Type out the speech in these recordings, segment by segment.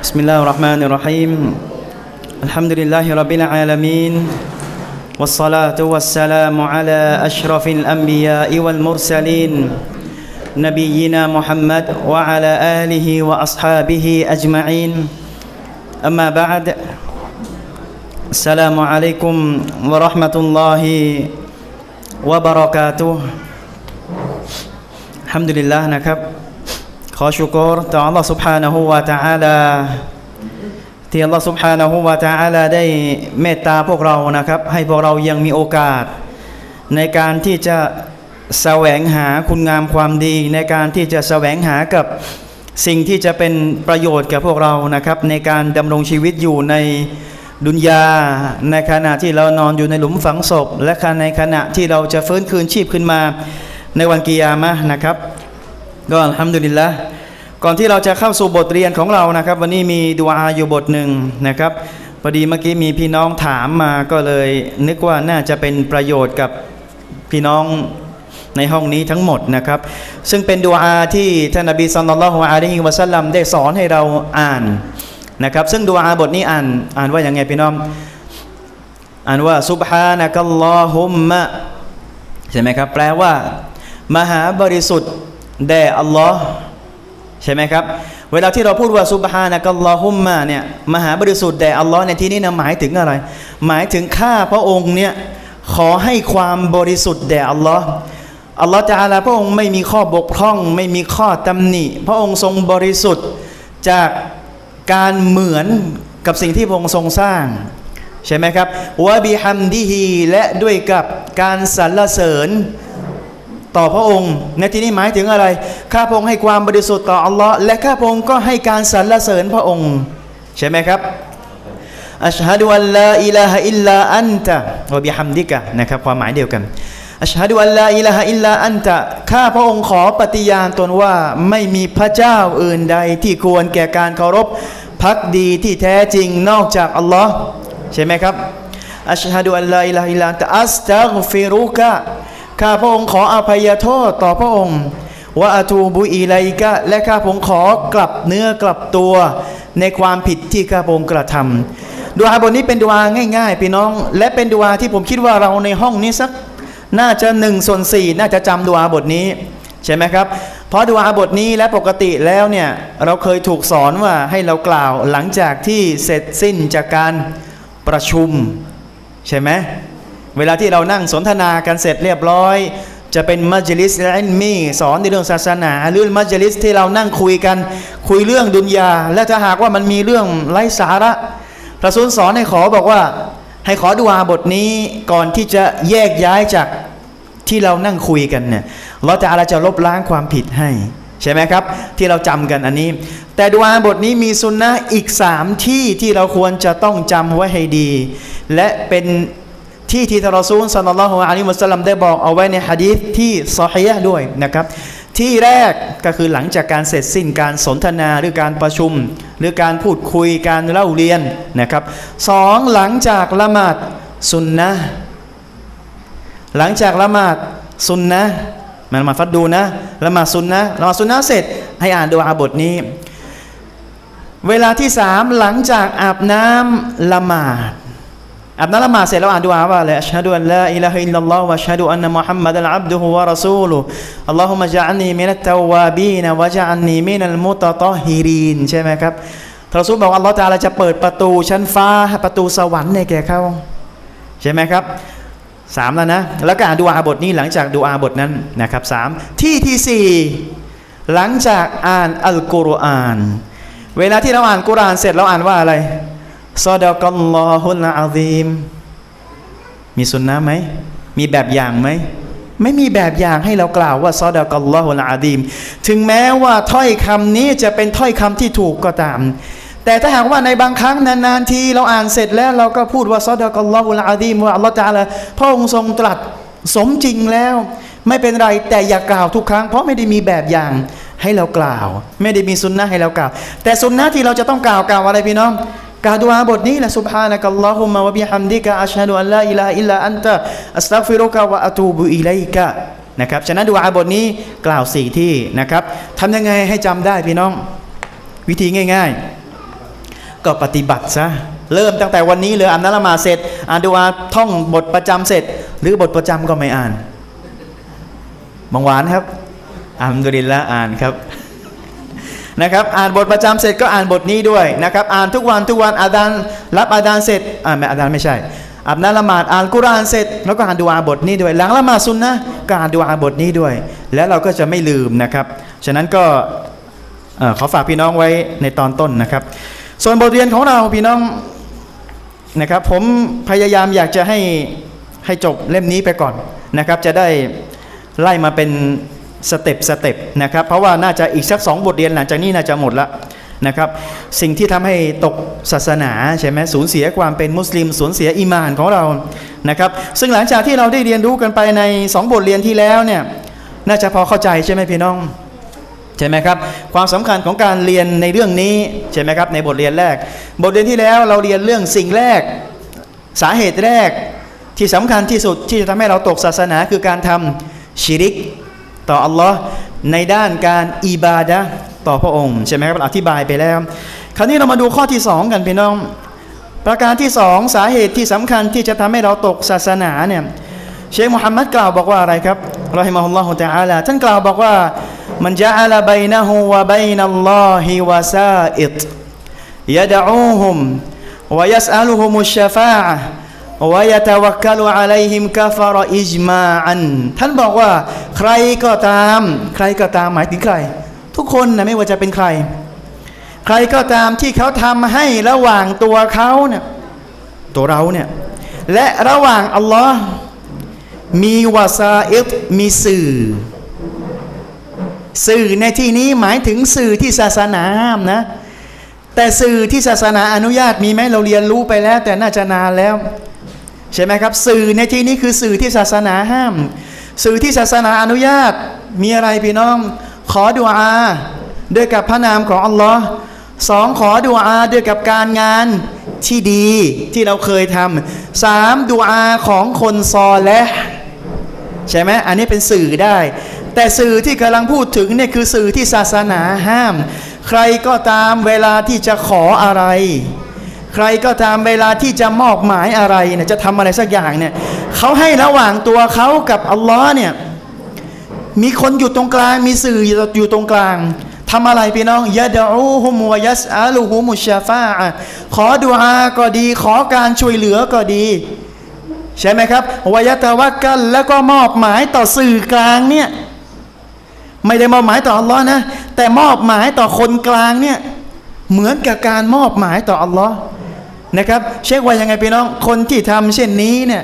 بسم الله الرحمن الرحيم الحمد لله رب العالمين والصلاة والسلام على أشرف الأنبياء والمرسلين نبينا محمد وعلى آله وأصحابه أجمعين أما بعد السلام عليكم ورحمة الله وبركاته الحمد لله نكب ขอชุกรต่อ Allah سبحانه และ تعالى ที่ Allah سبحانه และ تعالى ได้เมตตาพวกเรานะครับ ให้พวกเรายังมีโอกาส ในการที่จะแสวงหาคุณงามความดี ในการที่จะแสวงหากับสิ่งที่จะเป็นประโยชน์แก่พวกเรานะครับ ในการดำรงชีวิตอยู่ในดุนยา ในขณะที่เรานอนอยู่ในหลุมฝังศพ และในขณะที่เราจะฟื้นคืนชีพขึ้นมาในวันกิยามะห์นะครับ ก็อัลฮัมดุลิลละ ก่อนที่เราจะเข้าสู่บทเรียนของเรานะครับ วันนี้มีดูอาอยู่บทหนึ่งนะครับพอดีเมื่อกี้มีพี่น้องถามมาก็เลย นึกว่าน่าจะเป็นประโยชน์กับพี่น้องในห้องนี้ทั้งหมดนะครับ ซึ่งเป็นดูอาที่ท่านนบีสัลลัลลอฮุอะลัยฮิวะสัลลัมได้สอนให้เราอ่านนะครับ ซึ่งดูอาบทนี้อ่านอ่านว่าอย่างไงพี่น้องอ่านว่าซุบฮานะกัลลอฮุมมะใช่ไหมครับ แปลว่า มหาบริสุทธิ์แด่อัลลอฮ์ ใช่ไหมครับ เวลาที่เราพูดว่าซุบฮานะกัลลอฮุมมะเนี่ยมหาบริสุทธิ์แด่อัลลอฮ์ในที่นี้นะหมายถึงอะไร หมายถึงข้าพระองค์เนี่ยขอให้ความบริสุทธิ์แด่อัลลอฮ์อัลลอฮ์จะอาลาพระองค์ไม่มีข้อบกพร่อง ไม่มีข้อตำหนิ พระองค์ทรงบริสุทธิ์จากการเหมือนกับสิ่งที่พระองค์ทรงสร้าง ใช่ไหมครับวะบิฮัมดิฮีและด้วยกับการสรรเสริญ ต่อพระองค์ในที่นี้หมายถึงอะไร ข้าพระองค์ให้ความบริสุทธิ์ต่ออัลลอฮ์และข้าพระองค์ก็ให้การสรรเสริญพระองค์ ใช่ไหมครับอัชฮะดุอัลลาอิลาฮะอิลลาอันตะวะบิฮัมดิกะนะครับความหมายเดียวกันอัชฮะดุอัลลาอิลาฮะอิลลาอันตะข้าพระองค์ขอปฏิญาณตนว่าไม่มีพระเจ้าอื่นใดที่ควรแก่การเคารพพักดีที่แท้จริงนอกจากอัลลอฮ์ใช่ไหมครับอัชฮะดุอัลลาอิลาฮะอิลลาอันตะอัสตัฆฟิรุกะ ข้าพระองค์ขออภัยโทษต่อพระองค์ว่าอาตูบุอีไลกะและข้าพระองค์ขอกลับเนื้อกลับตัวในความผิดที่ข้าพระองค์กระทำดูอาบทนี้เป็นดูอาง่ายๆพี่น้อง และเป็นดูอาที่ผมคิดว่าเราในห้องนี้สักน่าจะหนึ่งส่วนสี่น่าจะจำดูอาบทนี้ใช่ไหมครับ เพราะดูอาบทนี้และปกติแล้วเนี่ยเราเคยถูกสอนว่าให้เรากล่าวหลังจากที่เสร็จสิ้นจากการประชุมใช่ไหม เวลาที่เรานั่งสนทนากันเสร็จเรียบร้อย จะเป็นมัจลิสอิลมีสอนในเรื่องศาสนา หรือมัจลิสที่เรานั่งคุยกัน คุยเรื่องดุนยา และถ้าหากว่ามันมีเรื่องไร้สาระพระสุนสอนให้ขอบอกว่า ให้ขอดูอาบทนี้ก่อนที่จะแยกย้ายจากที่เรานั่งคุยกันเนี่ยเราจะอะไรจะลบล้างความผิดให้ ใช่ไหมครับ ที่เราจำกันอันนี้ แต่ดูอาบทนี้มีสุนนะอีกสามที่ที่เราควรจะต้องจำไว้ให้ดี และเป็น ที่ที่ทารอซูลสัลลัลลอฮุอะลัยฮิวะสัลลัมได้บอกเอาไว้ในฮะดีษที่ซอฮียะห์ด้วยนะครับ ที่แรกก็คือหลังจากการเสร็จสิ้นการสนทนาหรือการประชุม หรือการพูดคุยการเล่าเรียนนะครับสองหลังจากละหมาดสุนนะหลังจากละหมาดสุนนะมันมาฟัดดูนะละหมาดสุนนะละหมาดสุนนะเสร็จให้อ่านดูอาบทนี้ เวลาที่สามหลังจากอาบน้ำละหมาด อาบน้ำละหมาดเสร็จแล้วอ่านดูอาว่าอะไรอัชฮะดุอัลลาอิลาฮะอิลลัลลอฮ์วะอัชฮะดุอันนะมุฮัมมัดอัลอับดุฮุวะรอซูลุอัลลอฮุมะจะอันนีมินัตตาวาบีนะวะจะอันนีมินัลมุตตอฮิรีนใช่ไหมครับทรซูบอกอัลลอฮ์ตาลาจะเปิดประตูชั้นฟ้าประตูสวรรค์ให้แก่เขาใช่ไหมครับสามแล้วนะแล้วก็อ่านดูอาบทนี้หลังจากดูอาบทนั้นนะครับสามที่ที่สี่หลังจากอ่านอัลกุรอาน เวลาที่เราอ่านกุรอานเสร็จเราอ่านว่าอะไร ซอดากัลลอฮุลอาซีมมีสุนนะไหม มีแบบอย่างไหม ไม่มีแบบอย่างให้เรากล่าวว่าซอดากัลลอฮุลอาซีม ถึงแม้ว่าถ้อยคำนี้จะเป็นถ้อยคำที่ถูกก็ตาม แต่ถ้าหากว่าในบางครั้งนานๆทีเราอ่านเสร็จแล้วเราก็พูดว่าซอดากัลลอฮุลอาซีมว่าอัลลอฮฺตะอาลาพระองค์ทรงตรัสสมจริงแล้ว ไม่เป็นไรแต่อย่ากล่าวทุกครั้ง เพราะไม่ได้มีแบบอย่างให้เรากล่าว ไม่ได้มีสุนนะให้เรากล่าว แต่สุนนะที่เราจะต้องกล่าวกล่าวอะไรพี่น้อง กล่าวดูอาบทนี้ละซุบฮานะกัลลอฮุมะวะบิฮัมดิกะอัชฮะดุอัลลาอิลาฮะอิลลาอันตะอัสตัฟิรุกะวะอะตูบุอิลัยกะนะครับฉะนั้นดูอาบทนี้กล่าวสี่ที่นะครับทำยังไงให้จำได้พี่น้อง วิธีง่าย ๆ ก็ปฏิบัติซะเริ่มตั้งแต่วันนี้เลยอ่านนละมาเสร็จอ่านดูอาท่องบทประจำเสร็จ หรือบทประจำก็ไม่อ่านบางหวานครับอ่านดุรินละอ่านครับ นะครับอ่านบทประจำเสร็จก็อ่านบทนี้ด้วยนะครับอ่านทุกวันทุกวันอาดานรับอาดานเสร็จอ่าไม่อาดานไม่ใช่อาบน้ำละหมาดอ่านกุรานเสร็จ แล้วก็อ่านดูอาบทนี้ด้วย หลังละหมาดซุนนะก็อ่านดูอาบทนี้ด้วย แล้วเราก็จะไม่ลืมนะครับ ฉะนั้นก็ขอฝากพี่น้องไว้ในตอนต้นนะครับ ส่วนบทเรียนของเราพี่น้องนะครับผมพยายามอยากจะให้ให้จบเล่มนี้ไปก่อนนะครับ จะได้ไล่มาเป็น สเต็ปสเต็ปนะครับ เพราะว่าน่าจะอีกสักสองบทเรียนหลังจากนี้น่าจะหมดละนะครับ สิ่งที่ทำให้ตกศาสนาใช่ไหมสูญเสียความเป็นมุสลิมสูญเสียอีหมานของเรานะครับ ซึ่งหลังจากที่เราได้เรียนรู้กันไปในสองบทเรียนที่แล้วเนี่ยน่าจะพอเข้าใจใช่ไหมพี่น้องใช่ไหมครับความสำคัญของการเรียนในเรื่องนี้ใช่ไหมครับในบทเรียนแรก บทเรียนที่แล้วเราเรียนเรื่องสิ่งแรก สาเหตุแรกที่สำคัญที่สุดที่จะทำให้เราตกศาสนาคือการทำชิริก ต่ออัลลอฮ์ในด้านการอิบาดะต่อพระองค์ใช่ไหมครับอธิบายไปแล้ว คราวนี้เรามาดูข้อที่สองกันพี่น้อง ประการที่สองสาเหตุที่สำคัญที่จะทำให้เราตกศาสนาเนี่ยเชคมุฮัมมัดกล่าวบอกว่าอะไรครับรอฮิมะฮุลลอฮุตะอาลาท่านกล่าวบอกว่ามันจะอาลบัยนะฮูวะบัยนัลลอฮิวะซาอิตยะดะอูฮุมวะยัสอัลุฮุมุชชะฟาอะ วยะตะวักกะลุอะลัยฮิมกะฟะรออิจมาอันท่านบอกว่าใครก็ตาม ใครก็ตามหมายถึงใคร ทุกคนนะไม่ว่าจะเป็นใคร ใครก็ตามที่เขาทำให้ระหว่างตัวเขาเนี่ยตัวเราเนี่ยและระหว่างอัลลอฮ์มีวาซาอิลมีสื่อ สื่อในที่นี้หมายถึงสื่อที่ศาสนาห้ามนะ แต่สื่อที่ศาสนาอนุญาตมีไหมเราเรียนรู้ไปแล้ว แต่น่าจะนานแล้ว ใช่ไหมครับ สื่อในที่นี้คือสื่อที่ศาสนาห้าม สื่อที่ศาสนาอนุญาตมีอะไรพี่น้อง ขอดุอาด้วยกับพระนามของอัลลอฮ์สองขอดุอาด้วยกับการงานที่ดีที่เราเคยทำสามดุอาของคนซอและใช่ไหมอันนี้เป็นสื่อได้ แต่สื่อที่กำลังพูดถึงเนี่ยคือสื่อที่ศาสนาห้าม ใครก็ตามเวลาที่จะขออะไร ใครก็ตามเวลาที่จะมอบหมายอะไรเนี่ยจะทำอะไรสักอย่างเนี่ยเขาให้ระหว่างตัวเขากับอัลลอฮ์เนี่ยมีคนอยู่ตรงกลาง มีสื่ออยู่ตรงกลางทำอะไรพี่น้องยะดอูฮุมวะยัสอาลูฮุมุชาฟาอะห์ขอดุอาก็ดี ขอการช่วยเหลือก็ดี ใช่ไหมครับวายะตะวักกันแล้วก็มอบหมายต่อสื่อกลางเนี่ยไม่ได้มอบหมายต่ออัลลอฮ์นะ แต่มอบหมายต่อคนกลางเนี่ยเหมือนกับการมอบหมายต่ออัลลอฮ์ นะครับเช็คว่ายังไงพี่น้องคนที่ทำเช่นนี้เนี่ย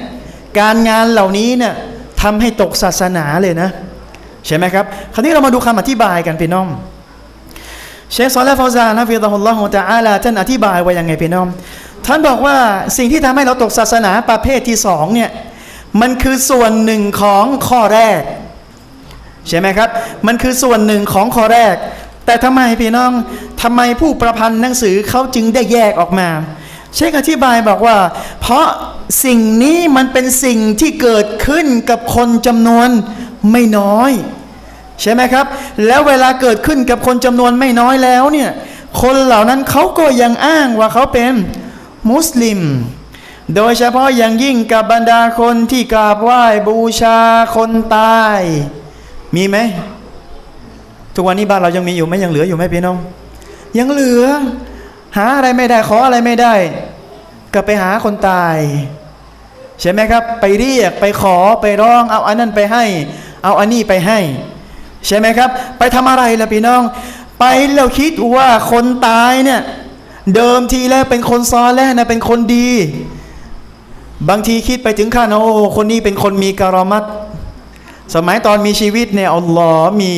การงานเหล่านี้เนี่ยทำให้ตกศาสนาเลยนะใช่ไหมครับคราวนี้เรามาดูคำอธิบายกันพี่น้องเชคซอลและฟาซานะฟิลตาฮุลลอฮุตะอาลาท่านอธิบายไว้ยังไงพี่น้อง ท่านบอกว่าสิ่งที่ทำให้เราตกศาสนาประเภทที่สองเนี่ยมันคือส่วนหนึ่งของข้อแรกใช่ไหมครับ มันคือส่วนหนึ่งของข้อแรก แต่ทำไมพี่น้องทำไมผู้ประพันธ์หนังสือเขาจึงได้แยกออกมา เชคอธิบายบอกว่า เพราะสิ่งนี้มันเป็นสิ่งที่เกิดขึ้นกับคนจำนวนไม่น้อย ใช่ไหมครับ แล้วเวลาเกิดขึ้นกับคนจำนวนไม่น้อยแล้วเนี่ยคนเหล่านั้นเขาก็ยังอ้างว่าเขาเป็นมุสลิม โดยเฉพาะอย่างยิ่งกับบรรดาคนที่กราบไหว้บูชาคนตาย มีไหมทุกวันนี้บ้านเรายังมีอยู่ไหมยังเหลืออยู่ไหมพี่น้อง ยังเหลือ หาอะไรไม่ได้ขออะไรไม่ได้ ก็ไปหาคนตาย ใช่ไหมครับ ไปเรียกไปขอไปร้อง เอาอันนั้นไปให้ เอาอันนี้ไปให้ ใช่ไหมครับ ไปทำอะไรล่ะพี่น้อง ไปแล้วคิดว่าคนตายเนี่ยเดิมทีแล้วเป็นคนซอแลวนะเป็นคนดี บางทีคิดไปถึงขั้นโอ้คนนี้เป็นคนมีการมัตสมัยตอนมีชีวิตเนี่ยอัลลอฮ์มี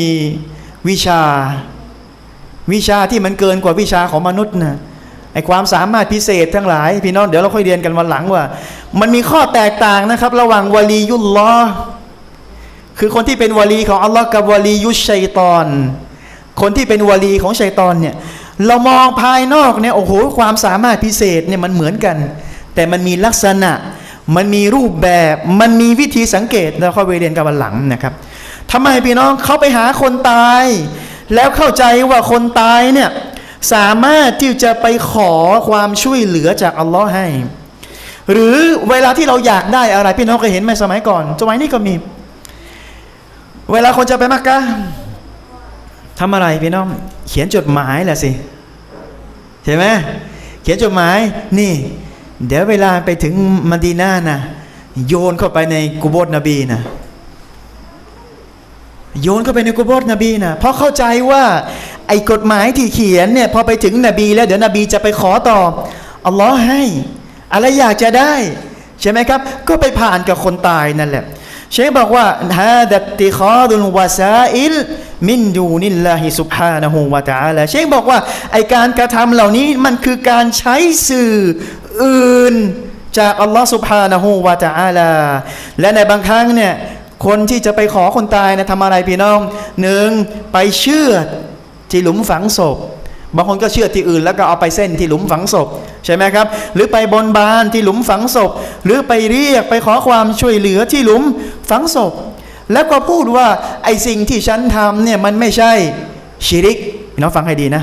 วิชา วิชาที่มันเกินกว่าวิชาของมนุษย์นะไอความสามารถพิเศษทั้งหลาย พี่น้องเดี๋ยวเราค่อยเรียนกันวันหลังว่า มันมีข้อแตกต่างนะครับ ระหว่างวลียุลลอคือคนที่เป็นวลีของอัลลอฮ์กับวลียุชชัยตอน คนที่เป็นวลีของชัยตอนเนี่ยเรามองภายนอกเนี่ยโอ้โหความสามารถพิเศษเนี่ยมันเหมือนกัน แต่มันมีลักษณะ มันมีรูปแบบมันมีวิธีสังเกตเราค่อยไปเรียนกันวันหลังนะครับทำไมพี่น้องเขาไปหาคนตาย แล้วเข้าใจว่าคนตายเนี่ยสามารถที่จะไปขอความช่วยเหลือจากอัลลอฮ์ให้ หรือเวลาที่เราอยากได้อะไรพี่น้องเคยเห็นไหมสมัยก่อนสมัยนี้ก็มี เวลาคนจะไปมักกะทำอะไรพี่น้อง เขียนจดหมายแหละสิใช่ไหมเขียนจดหมายนี่ เดี๋ยวเวลาไปถึงมดีนานะโยนเข้าไปในกุโบสนบีนะ โยนเข้าไปในกุโบสนบีนะเพราะเข้าใจว่าไอ้กฎหมายที่เขียนเนี่ยพอไปถึงนบี แล้วเดี๋ยวนบีจะไปขอต่ออัลลอฮ์ให้อะไรอยากจะได้ใช่ไหมครับ ก็ไปผ่านกับคนตายนั่นแหละ เชคบอกว่าฮาดัตติคอดุลวาซาอิลมินดูนิลลาฮิสุบฮานะฮูวะตะอาลาเชคบอกว่าไอการกระทำเหล่านี้มันคือการใช้สื่ออื่นจากอัลลอฮ์สุบฮานะฮูวะตะอาลาและในบางครั้งเนี่ย คนที่จะไปขอคนตายนะทำอะไรพี่น้องหนึ่งไปเชื่อที่หลุมฝังศพบางคนก็เชื่อที่อื่นแล้วก็เอาไปเส้นที่หลุมฝังศพใช่ไหมครับ หรือไปบนบานที่หลุมฝังศพ หรือไปเรียกไปขอความช่วยเหลือที่หลุมฝังศพ แล้วก็พูดว่าไอสิ่งที่ฉันทำเนี่ยมันไม่ใช่ชิริกพี่น้องฟังให้ดีนะ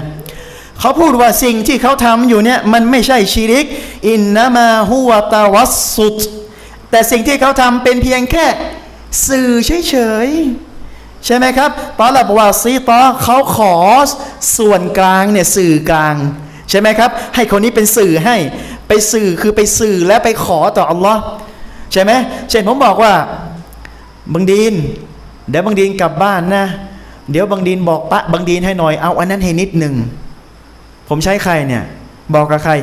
เขาพูดว่าสิ่งที่เขาทำอยู่เนี่ยมันไม่ใช่ชิริก อินนามาฮุวตาวัสสุดแต่สิ่งที่เขาทำเป็นเพียงแค่ สื่อเฉยๆ ใช่ไหมครับตอนหลับว่าซีตอเขาขอส่วนกลางเนี่ยสื่อกลาง ใช่ไหมครับ ให้คนนี้เป็นสื่อให้ไปสื่อคือไปสื่อและไปขอต่ออัลลอฮ์ใช่ไหมเช่นผมบอกว่าบังดีนเดี๋ยวบังดีนกลับบ้านนะ เดี๋ยวบังดีนบอกปะบังดีนให้หน่อยเอาอันนั้นให้นิดหนึ่งผมใช้ใครเนี่ยบอกกับใคร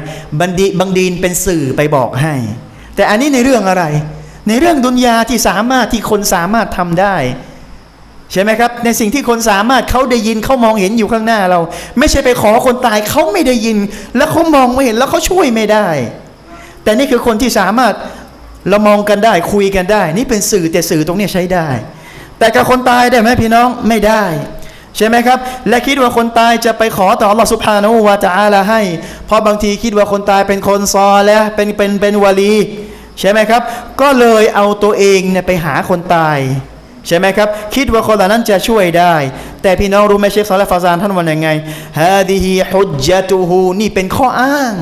บันดีบังดีนเป็นสื่อไปบอกให้ แต่อันนี้ในเรื่องอะไร ในเรื่องดุนยาที่สามารถที่คนสามารถทำได้ ใช่ไหมครับ ในสิ่งที่คนสามารถเขาได้ยินเขามองเห็นอยู่ข้างหน้าเรา ไม่ใช่ไปขอคนตายเขาไม่ได้ยิน แล้วเขามองไม่เห็นแล้วเขาช่วยไม่ได้ แต่นี่คือคนที่สามารถเรามองกันได้คุยกันได้ นี่เป็นสื่อแต่สื่อตรงนี้ใช้ได้ แต่กับคนตายได้ไหมพี่น้องไม่ได้ใช่ไหมครับ และคิดว่าคนตายจะไปขอต่อ Allah Subhanahu wa Taala ให้ เพราะบางทีคิดว่าคนตายเป็นคนซอแล้วเป็นเป็นเป็นวาลี ใช่ไหมครับ ก็เลยเอาตัวเองเนี่ยไปหาคนตาย ใช่ไหมครับ คิดว่าคนเหล่านั้นจะช่วยได้ แต่พี่น้องรู้ไหมเชฟซาลฟาซานท่านว่ายังไงฮาดิฮิฮุจตุฮูนี่เป็นข้ออ้าง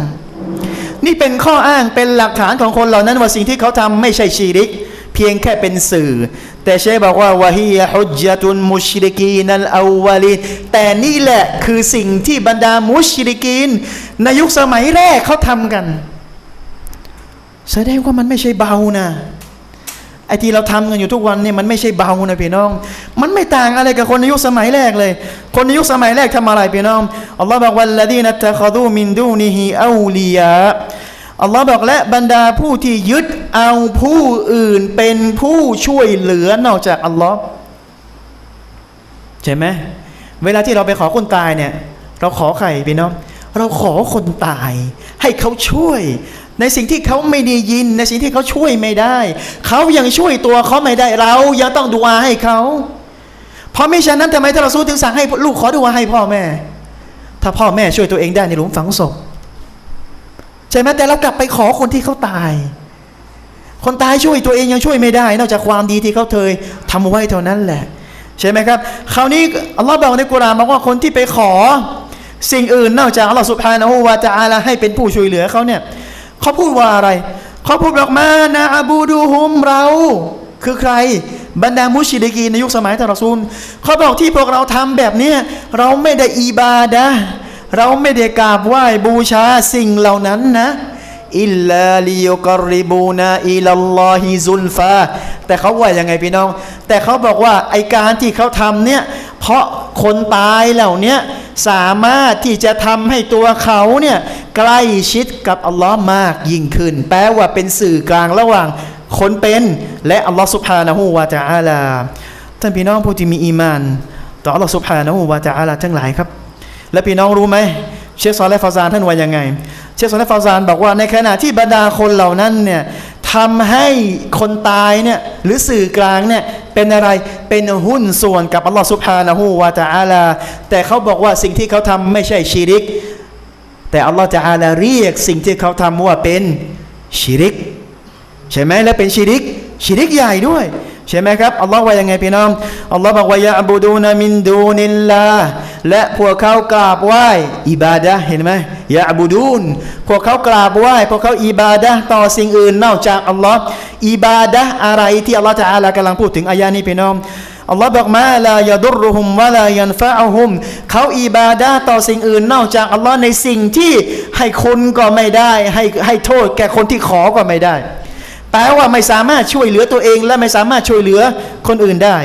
นี่เป็นข้ออ้างเป็นหลักฐานของคนเหล่านั้นว่าสิ่งที่เขาทำไม่ใช่ชีริก เพียงแค่เป็นสื่อ แต่เชฟบอกว่าวะฮีฮุจตุนมุชริกีนัลอาวาลีนแต่นี่แหละคือสิ่งที่บรรดามุชริกีนในยุคสมัยแรกเขาทำกัน แสดงว่ามันไม่ใช่เบานะไอ้ที่เราทำกันอยู่ทุกวันเนี่ยมันไม่ใช่เบานะพี่น้อง มันไม่ต่างอะไรกับคนในยุคสมัยแรกเลย คนในยุคสมัยแรกทำอะไรพี่น้องอัลลอฮ์บอกวันละดีนัตะคดูมินดูนิฮิอูลียาอัลลอฮ์บอกและบรรดาผู้ที่ยึดเอาผู้อื่นเป็นผู้ช่วยเหลือนอกจากอัลลอฮ์ใช่ไหมเวลาที่เราไปขอคนตายเนี่ย เราขอใครพี่น้อง เราขอคนตาย ให้เขาช่วย ในสิ่งที่เขาไม่ได้ยิน ในสิ่งที่เขาช่วยไม่ได้ เขายังช่วยตัวเขาไม่ได้เรายังต้องดูอาให้เขาเพราะไม่ฉะนั้นทำไมท่านเราสู้ถึงสั่งให้ลูกขอดูอาให้พ่อแม่ ถ้าพ่อแม่ช่วยตัวเองได้ในหลุมฝังศพใช่ไหมแต่เรากลับไปขอคนที่เขาตาย คนตายช่วยตัวเองยังช่วยไม่ได้ นอกจากความดีที่เขาเคยทำไว้เท่านั้นแหละ ใช่ไหมครับ คราวนี้อัลลอฮ์บอกในกุรานบอกว่าคนที่ไปขอ สิ่งอื่นนอกจากอัลลอฮ์สุบฮานะฮูวาตะอาลาให้เป็นผู้ช่วยเหลือเขาเนี่ย เขาพูดว่าอะไร เขาพูดบอกมานะอาบูดูฮุมเรา คือใคร บรรดามุชิริกีในยุคสมัยท่านรอซูลเขาบอกที่พวกเราทำแบบเนี้ยเราไม่ได้อีบาดะเราไม่ได้กราบไหว้บูชาสิ่งเหล่านั้นนะอิลลาลิยกริบูนาอิลลอฮิซุลฟาแต่เขาว่ายังไงพี่น้อง แต่เขาบอกว่าไอการที่เขาทำเนี่ยเพราะคนตายเหล่านี้สามารถที่จะทำให้ตัวเขาเนี่ย ใกล้ชิดกับอัลลอฮ์มากยิ่งขึ้น แปลว่าเป็นสื่อกลางระหว่างคนเป็นและอัลลอฮ์สุบฮานะฮูวาตะอาลาท่านพี่น้องผู้ที่มีอีมาน ต่ออัลลอฮ์สุบฮานะฮูวาตะอาลาทั้งหลายครับ และพี่น้องรู้ไหมเชคซอลและฟาซานท่านว่ายังไง เชคซอลและฟาซานบอกว่าในขณะที่บรรดาคนเหล่านั้นเนี่ยทำให้คนตายเนี่ยหรือสื่อกลางเนี่ยเป็นอะไรเป็นหุ้นส่วนกับอัลลอฮ์ซุบฮานะฮูวาตะอาลาแต่เขาบอกว่าสิ่งที่เขาทำไม่ใช่ชีริก แต่อัลลอฮ์จะอาลาเรียกสิ่งที่เขาทำว่าเป็นชีริก ใช่ไหมและเป็นชีริกชีริกใหญ่ด้วย ใช่ไหมครับอัลลอฮ์ว่ายังไงพี่น้องอัลลอฮ์บอกว่ายะบูดูนามินดูนิลลาและพวกเขากราบไหว้อิบาดะเห็นไหมยะบูดูนพวกเขากราบไหว้พวกเขาอิบาดะต่อสิ่งอื่นนอกจากอัลลอฮ์อิบาดะอะไรที่อัลลอฮ์ตะอาลากำลังพูดถึงอายานี้พี่น้อง อัลลอฮ์บอกมาลายดุรุฮุมวะลายันฟะอฮุมเขาอิบาดะห์ต่อสิ่งอื่นนอกจากอัลลอฮ์ในสิ่งที่ให้คุณก็ไม่ได้ให้ให้โทษแก่คนที่ขอก็ไม่ได้ แปลว่าไม่สามารถช่วยเหลือตัวเอง และไม่สามารถช่วยเหลือคนอื่นได้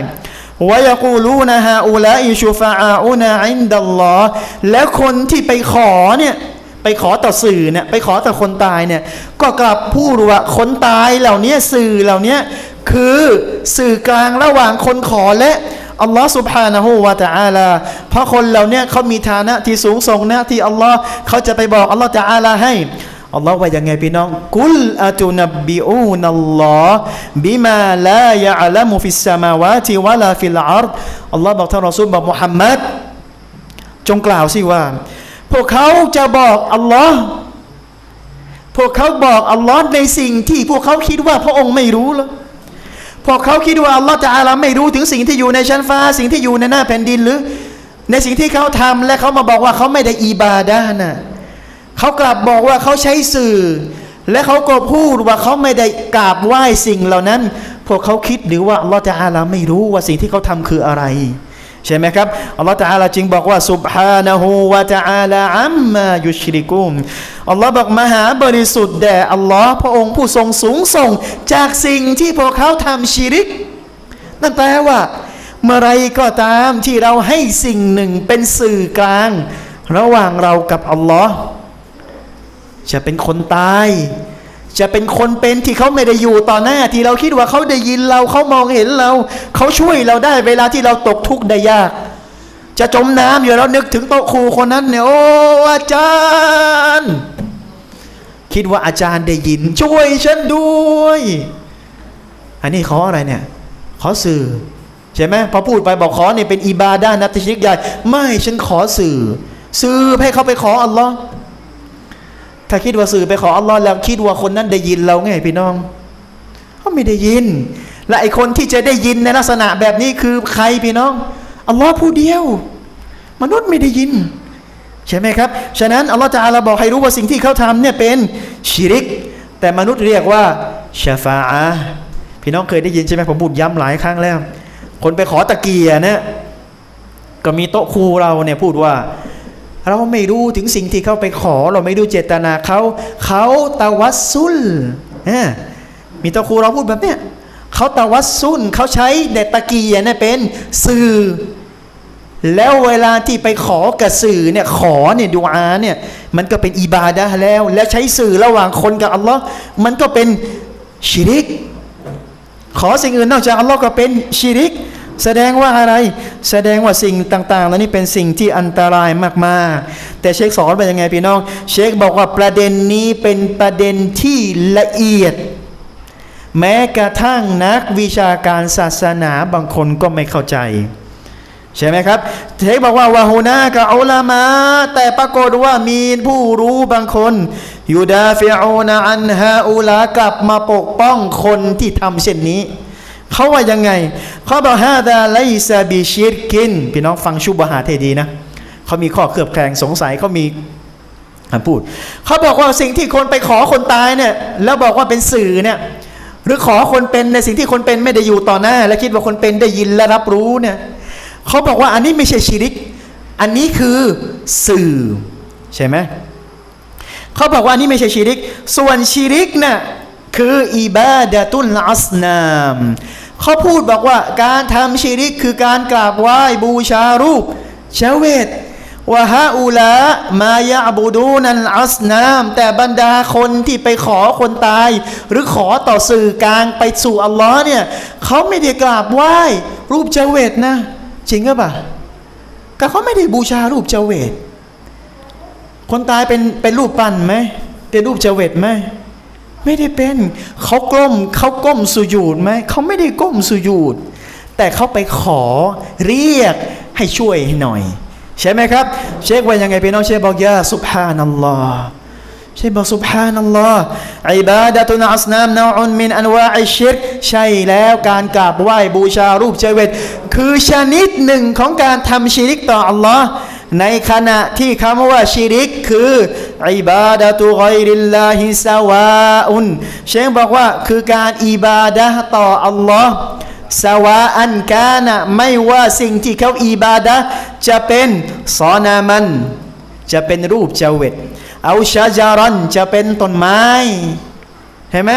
วายกูลูนะฮะอูลาอิชูฟาอาอูนาอินดัลลอฮ์แล้วคนที่ไปขอเนี่ยไปขอต่อสื่อเนี่ยไปขอต่อคนตายเนี่ยก็กลับพูดว่าคนตายเหล่านี้สื่อเหล่านี้ คือสื่อกลางระหว่างคนขอและอัลลอฮ์สุบฮานะฮูวาตาอาลาเพราะคนเหล่านี้เขามีฐานะที่สูงส่งนะที่อัลลอฮ์เขาจะไปบอกอัลลอฮ์ตาอาลาให้อัลลอฮ์ว่ายังไงพี่น้อง กุลอาตุนบิอูนัลลอฮ์บิมาลายะอัลมุฟิสสมาวาติวะลาฟิลอาร์อัลลอฮ์บอกท่านรอซูลบอกมุฮัมมัดจงกล่าวสิว่า พวกเขาจะบอกอัลลอฮ์พวกเขาบอกอัลลอฮ์ในสิ่งที่พวกเขาคิดว่าพระองค์ไม่รู้แล้ว พวกเขาคิดว่าอัลลอฮ์จะอาลาไม่รู้ถึงสิ่งที่อยู่ในชั้นฟ้า สิ่งที่อยู่ในหน้าแผ่นดินหรือ ในสิ่งที่เขาทำและเขามาบอกว่าเขาไม่ได้อีบาดานะเขากลับบอกว่าเขาใช้สื่อ และเขาก็พูดว่าเขาไม่ได้กราบไหว้สิ่งเหล่านั้น พวกเขาคิดหรือว่าอัลลอฮฺจะอาลาไม่รู้ว่าสิ่งที่เขาทำคืออะไร ใช่ไหมครับอัลลอฮฺ تعالى จึงบอกว่าสุบฮานะฮูวะตาลาอัมมายุชริกุมอัลลอฮฺบอกมหาบริสุทธิ์แด่อัลลอฮ์พระองค์ผู้ทรงสูงส่ง จากสิ่งที่พวกเขาทำชีริก นั่นแปลว่า เมื่อไรก็ตามที่เราให้สิ่งหนึ่งเป็นสื่อกลาง ระหว่างเรากับอัลลอฮ์จะเป็นคนตาย จะเป็นคนเป็นที่เขาไม่ได้อยู่ต่อหน้าที่เราคิดว่าเขาได้ยินเราเขามองเห็นเรา เขาช่วยเราได้เวลาที่เราตกทุกข์ได้ยาก จะจมน้ำอยู่แล้วนึกถึงโต๊ะครูคนนั้นเนี่ยโอ้อาจารย์ คิดว่าอาจารย์ได้ยิน ช่วยฉันด้วย อันนี้ขออะไรเนี่ยขอสื่อใช่ไหมพอพูดไปบอกขอเนี่ยเป็นอิบาดานัตชิกใหญ่ไม่ฉันขอสื่อ สื่อให้เขาไปขออัลลอฮ์ ถ้าคิดว่าสื่อไปขออัลลอฮ์แล้วคิดว่าคนนั้นได้ยินเราไงพี่น้องเขาไม่ได้ยิน และไอคนที่จะได้ยินในลักษณะแบบนี้คือใครพี่น้องอัลลอฮ์ผู้เดียว มนุษย์ไม่ได้ยิน ใช่ไหมครับ ฉะนั้นอัลลอฮ์จะอาลาบอกให้รู้ว่าสิ่งที่เขาทำเนี่ยเป็นชิริก แต่มนุษย์เรียกว่าชาฟาอะห์พี่น้องเคยได้ยินใช่ไหมผมพูดย้ำหลายครั้งแล้ว คนไปขอตะเกียเนี่ยก็มีโต๊ะครูเราเนี่ยพูดว่า เราไม่รู้ถึงสิ่งที่เขาไปขอ เราไม่รู้เจตนาเขาเขาตะวัสซุลมีตะครูเราพูดแบบเนี้ยเขาตะวัสซุลเขาใช้เดตะกีเนี่ยเป็นสื่อ แล้วเวลาที่ไปขอกับสื่อเนี่ยขอเนี่ยดูอาเนี่ยมันก็เป็นอิบาดะแล้ว แล้วใช้สื่อระหว่างคนกับอัลลอฮ์มันก็เป็นชิริก ขอสิ่งอื่นนอกจากอัลลอฮ์ก็เป็นชิริก แสดงว่าอะไร แสดงว่าสิ่งต่างๆเหล่านี้เป็นสิ่งที่อันตรายมากๆ แต่เชคสอนไปยังไงพี่น้อง เชคบอกว่าประเด็นนี้เป็นประเด็นที่ละเอียด แม้กระทั่งนักวิชาการศาสนาบางคนก็ไม่เข้าใจ ใช่ไหมครับ เชคบอกว่าวาฮูนากับอุลามะแต่ปรากฏว่ามีผู้รู้บางคนยูดาฟิอูนอันฮาอุลากลับมาปกป้องคนที่ทำเช่นนี้ เขาว่ายังไงเขาบอกฮาดาไลซาบิชิรกิน พี่น้องฟังชุบฮาเทดีนะเขามีข้อเคลือบแคลงสงสัยเขามีคำพูดเขาบอกว่าสิ่งที่คนไปขอคนตายเนี่ยแล้วบอกว่าเป็นสื่อเนี่ยหรือขอคนเป็นในสิ่งที่คนเป็นไม่ได้อยู่ต่อหน้า และคิดว่าคนเป็นได้ยินและรับรู้เนี่ยเขาบอกว่าอันนี้ไม่ใช่ชิริก อันนี้คือสื่อใช่ไหมเขาบอกว่าอันนี้ไม่ใช่ชิริก ส่วนชิริกน่ะคืออิบาดะตุลอัสนาม เขาพูดบอกว่าการทำชิริกคือการกราบไหว้บูชารูปชเวตวะฮาอูละมายะบูดูนันอัสนาม แต่บรรดาคนที่ไปขอคนตาย หรือขอต่อสื่อกลางไปสู่อัลลอฮ์เนี่ยเขาไม่ได้กราบไหว้รูปเจเวตนะ จริงหรือเปล่าก็เขาไม่ได้บูชารูปเจเวตคนตายเป็นเป็นรูปปั้นไหมเป็นรูปเจเวตไหม ไม่ได้เป็นเขากล้มเขาก้มสุญูดไหมเขาไม่ได้ก้มสุญูดแต่เขาไปขอเรียกให้ช่วยหน่อย ใช่ไหมครับ เชคว่ายังไงพี่น้องเชคบอกยาสุบฮานัลลอฮ์ใช่บอกสุบฮานัลลอฮ์อิบาดะตุนอัสนามนาอุนมินอันวาอิชิรใช่แล้วการกราบไหว้บูชารูปเจเวตคือชนิดหนึ่งของการทำชีริกต่ออัลลอฮ์ ในขณะที่คำว่าชีริกคืออิบาดะตุกอยริลลาฮิสวาอุนเชคบอกว่าคือการอิบาดะต่ออัลลอฮ์สวาอันกานะไม่ว่าสิ่งที่เขาอิบาดะจะเป็นซอนามัน จะเป็นรูปเจเวตเอาชาจารันจะเป็นต้นไม้เห็นไหม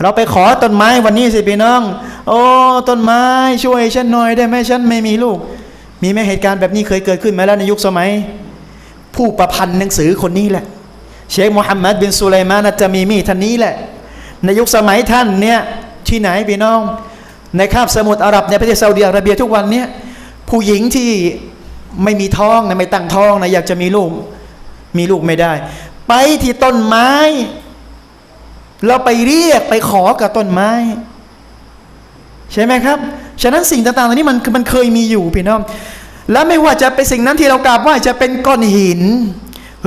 เราไปขอต้นไม้วันนี้สิพี่น้อง โอ้ต้นไม้ช่วยฉันหน่อยได้ไหมฉันไม่มีลูก มีไหมเหตุการณ์แบบนี้เคยเกิดขึ้นมแล้วในยุคสมัย ผู้ประพันธ์หนังสือคนนี้แหละ เชคมูฮัมหมัดบินสุไลมานอัจจะมีมีท่านนี้แหละ ในยุคสมัยท่านเนี่ยที่ไหนพี่น้อง ในคาบสมุทรอาหรับในประเทศซาอุดิอาระเบียทุกวันเนี่ยผู้หญิงที่ไม่มีท้องนะไม่ตั้งท้องนะอยากจะมีลูกมีลูกไม่ได้ ไปที่ต้นไม้ เราไปเรียกไปขอกับต้นไม้ ใช่ไหมครับ ฉะนั้นสิ่งต่างๆเหล่านี้มันมันเคยมีอยู่พี่น้องและไม่ว่าจะเป็นสิ่งนั้นที่เรากราบไหว่าจะเป็นก้อนหิน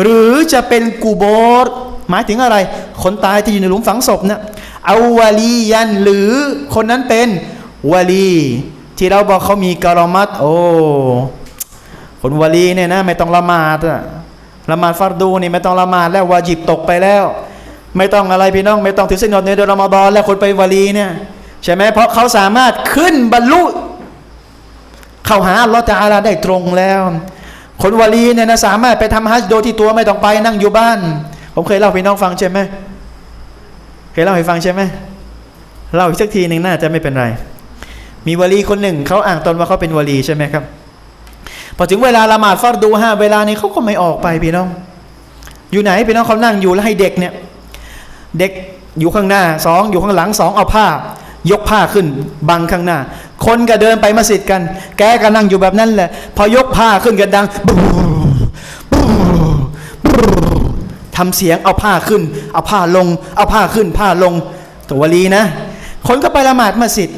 หรือจะเป็นกูโบสหมายถึงอะไร คนตายที่อยู่ในหลุมฝังศพเนี่ยเอาวาลียันหรือคนนั้นเป็นวาลี ที่เราบอกเขามีกรอมัตโอ้คนวาลีเนี่ยนะไม่ต้องละหมาดอะละหมาดฟัรดูนี่ไม่ต้องละหมาดแล้ววาจิบตกไปแล้ว ไม่ต้องอะไรพี่น้อง ไม่ต้องถือศีลอดในเดือนรอมฎอนแล้วคนไปวาลีเนี่ย ใช่ไหมเพราะเขาสามารถขึ้นบรรลุ เข้าหาอัลลอฮฺตอาลาได้ตรงแล้ว คนวาลีเนี่ยนะสามารถไปทำฮัจญ์โดยที่ตัวไม่ต้องไปนั่งอยู่บ้าน ผมเคยเล่าให้พี่น้องฟังใช่ไหมเคยเล่าให้ฟังใช่ไหมเล่าอีกสักทีหนึ่งน่าจะไม่เป็นไร มีวาลีคนหนึ่งเขาอ้างตนว่าเขาเป็นวาลีใช่ไหมครับพอถึงเวลาละหมาดฟัรดูห้าเวลานี้เขาก็ไม่ออกไปพี่น้อง อยู่ไหนพี่น้องเขานั่งอยู่แล้วให้เด็กเนี่ย เด็กอยู่ข้างหน้าสองอยู่ข้างหลังสองเอาผ้า ยกผ้าขึ้นบังข้างหน้า คนก็เดินไปมัสยิดกัน แกก็นั่งอยู่แบบนั้นแหละ พอยกผ้าขึ้นกันดังบูบูบูทำเสียงเอาผ้าขึ้น เอาผ้าลง เอาผ้าขึ้น ผ้าลงตัววลีนะ คนก็ไปละหมาดมัสยิด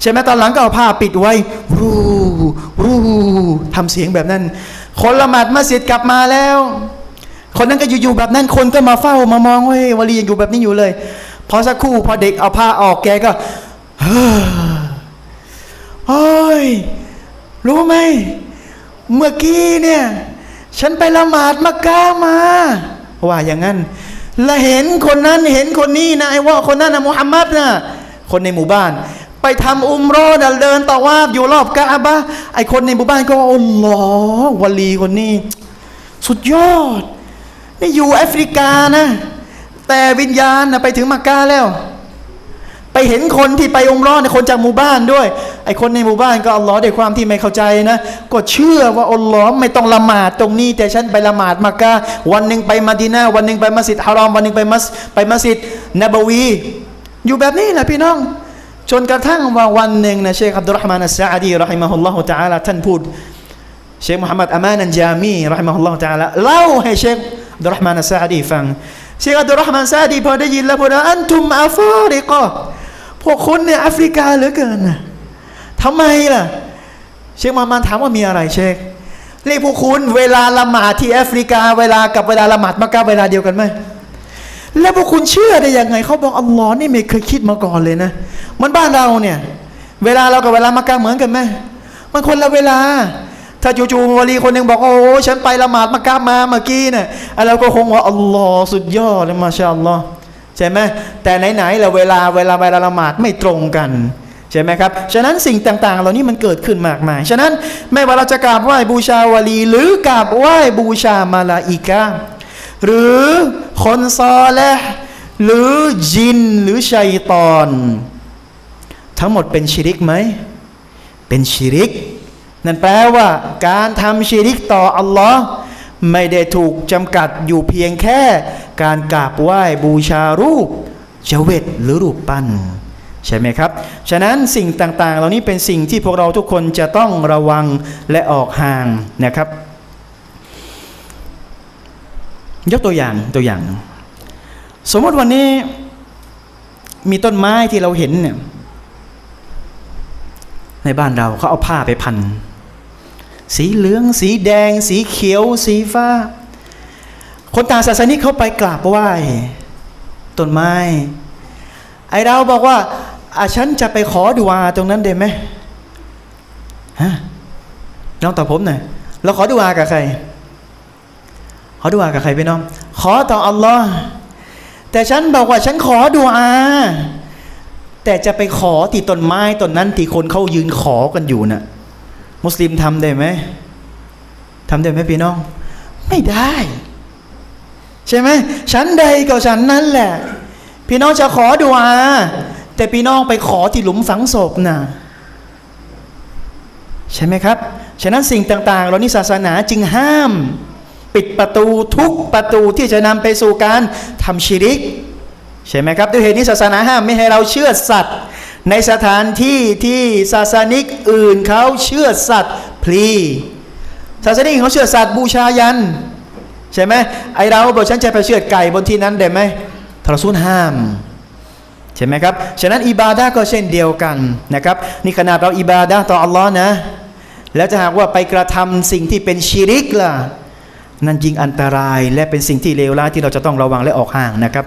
ใช่ไหมตอนหลังก็เอาผ้าปิดไว้รูรูทำเสียงแบบนั้น คนละหมาดมัสยิดกลับมาแล้ว คนนั้นก็อยู่ๆแบบนั้น คนก็มาเฝ้ามามองว่าเฮ้ยวลียังอยู่แบบนี้อยู่เลยพอสักครู่พอเด็กเอาผ้าออกแกก็ โอ้ย รู้ไหม เมื่อกี้เนี่ย ฉันไปละหมาดมักกะมา ว่าอย่างนั้น และเห็นคนนั้นเห็นคนนี้นะไอ้ว่าคนนั้นนะมุฮัมมัดนะคนในหมู่บ้าน ไปทำอุมรอนะเดินต่อว่าบอยู่รอบกะอาบะไอ้คนในหมู่บ้านก็ว่าอัลลอฮ์วะลีคนนี้ สุดยอด นี่อยู่แอฟริกานะ แต่วิญญาณนะไปถึงมักกะแล้ว ไปเห็นคนที่ไปอุมเรอในยคนจากหมู่บ้านด้วย ไอคนในหมู่บ้านก็อัลลอฮ์ด้วยความที่ไม่เข้าใจนะ ก็เชื่อว่าอัลลอฮ์ไม่ต้องละหมาดตรงนี้ แต่ฉันไปละหมาดมักกะวันหนึ่งไปมาดีนาวันหนึ่งไปมัสยิดฮารอมวันหนึ่งไปมัสไปมัสยิดนบวี อยู่แบบนี้แหละพี่น้อง จนกระทั่งว่าวันหนึ่งนะเชคอับดุลรห์มานอัสซาดีรอฮิมะฮุลลอฮุตะอาลาท่านพูดเชคมุฮัมมัดอามานันจามีรอฮิมะฮุลลอฮุตะอาลาเล่าให้เชคอับดุลรห์มานอัสซาดีฟังเชคอับดุลรห์มานอัสซาดีพอได้ยินแล้วพูดว่าอันทุมอาฟาริกะ พวกคุณเนี่ยแอฟริกาเหลือเกินนะทำไมล่ะ เชคมุฮัมมัดถามว่ามีอะไรเชคเรียกพวกคุณเวลาละหมาดที่แอฟริกา เวลากับเวลาละหมาดมักกะเวลาเดียวกันไหมแล้วพวกคุณเชื่อได้ยังไงเขาบอกอัลลอฮ์นี่ไม่เคยคิดมาก่อนเลยนะ มันบ้านเราเนี่ย เวลาเรากับเวลามักกะเหมือนกันไหมมันคนละเวลา ถ้าจู่ๆวลีคนหนึ่งบอกโอ้ฉันไปละหมาดมักกะมาเมื่อกี้เนี่ยอะเราก็คงว่าอัลลอฮ์สุดยอดเลยมาชาอัลลอฮ์ ใช่ไหมแต่ไหนๆเราเวลาเวลาเวลาละหมาดไม่ตรงกันใช่ไหมครับ ฉะนั้นสิ่งต่างๆ เหล่านี้มันเกิดขึ้นมากมาย ฉะนั้นไม่ว่าเราจะกราบไหว้บูชาวลี หรือกราบไหว้บูชามาลาอิกะห์หรือคนซอและห์หรือจินหรือชัยตอน ทั้งหมดเป็นชิริกไหม เป็นชิริก นั่นแปลว่าการทำชิริกต่ออัลลอฮ์ ไม่ได้ถูกจำกัดอยู่เพียงแค่การกราบไหว้บูชารูปเจเวตหรือรูปปั้นใช่ไหมครับ ฉะนั้นสิ่งต่างๆ เหล่านี้เป็นสิ่งที่พวกเราทุกคนจะต้องระวังและออกห่างนะครับ ยกตัวอย่างตัวอย่าง สมมติวันนี้มีต้นไม้ที่เราเห็นเนี่ยในบ้านเราเขาเอาผ้าไปพัน สีเหลือง สีแดง สีเขียว สีฟ้า คนต่างศาสนิกเขาไปกราบไหว้ต้นไม้ ไอเราบอกว่าอะฉันจะไปขอดุอาตรงนั้นได้ไหมฮะน้องตอบผมหน่อยเราขอดุอากับใคร ขอดุอากับใครพี่น้อง ขอต่ออัลลอฮ์แต่ฉันบอกว่าฉันขอดุอา แต่จะไปขอที่ต้นไม้ต้นนั้นที่คนเขายืนขอกันอยู่น่ะ มุสลิมทำได้ไหมทำได้ไหมพี่น้อง ไม่ได้ ใช่ไหมฉันใดก็ฉันนั้นแหละ พี่น้องจะขอดุอาแต่พี่น้องไปขอที่หลุมฝังศพน่ะใช่ไหมครับ ฉะนั้นสิ่งต่าง ๆ เรานี่ศาสนาจึงห้าม ปิดประตูทุกประตูที่จะนำไปสู่การทำชิริก ใช่ไหมครับ ด้วยเหตุนี้ศาสนาห้ามไม่ให้เราเชื่อสัตว์ ในสถานที่ที่ศาสนิกอื่นเขาเชื่อสัตว์พลีศาสนิกเขาเชื่อสัตว์บูชายัน ใช่ไหมไอเราบอกฉันจะไปเชื่อไก่บนที่นั้นได้ไหมทรสุนห้ามใช่ไหมครับฉะนั้นอิบาดะห์ก็เช่นเดียวกันนะครับนี่ขนาดเราอิบาดะห์ต่ออัลลอฮ์นะ แล้วจะหากว่าไปกระทำสิ่งที่เป็นชิริกล่ะนั่นจริงอันตรายและเป็นสิ่งที่เลวร้ายที่เราจะต้องระวังและออกห่างนะครับ